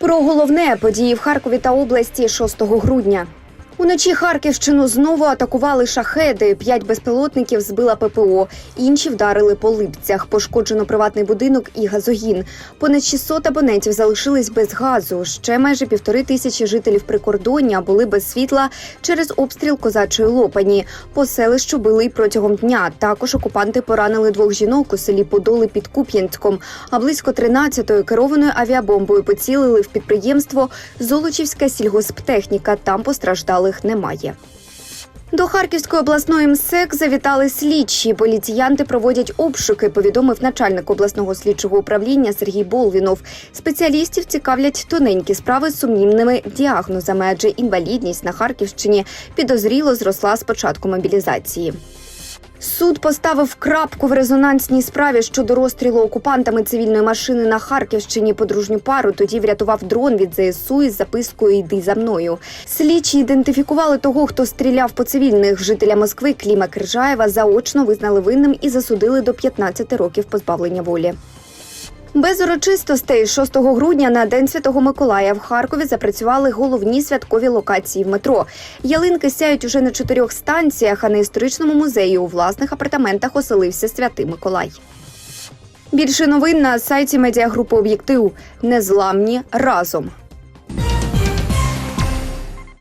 Про головне події в Харкові та області 6 грудня. Уночі Харківщину знову атакували шахеди. П'ять безпілотників збила ППО. Інші вдарили по липцях. Пошкоджено приватний будинок і газогін. Понад 600 абонентів залишились без газу. Ще майже півтори тисячі жителів прикордоння були без світла через обстріл козачої лопані. По селищу били протягом дня. Також окупанти поранили двох жінок у селі Подоли під Куп'янськом. А близько 13-ї керованою авіабомбою поцілили в підприємство Золочівська сільгосптехніка. Там постраждалих немає. До Харківської обласної МСЕК завітали слідчі. Поліціянти проводять обшуки. Повідомив начальник обласного слідчого управління Сергій Болвінов. Спеціалістів цікавлять тоненькі справи з сумнівними діагнозами, адже інвалідність на Харківщині підозріло зросла з початку мобілізації. Суд поставив крапку в резонансній справі щодо розстрілу окупантами цивільної машини на Харківщині. Подружню пару тоді врятував дрон від ЗСУ із запискою Йди за мною. Слідчі ідентифікували того, хто стріляв по цивільних. Жителя Москви Кліма Киржаєва заочно визнали винним і засудили до 15 років позбавлення волі. Без урочистостей 6 грудня на День Святого Миколая в Харкові запрацювали головні святкові локації в метро. Ялинки сяють уже на чотирьох станціях, а на історичному музеї у власних апартаментах оселився святий Миколай. Більше новин на сайті медіагрупи Об'єктив. Незламні разом.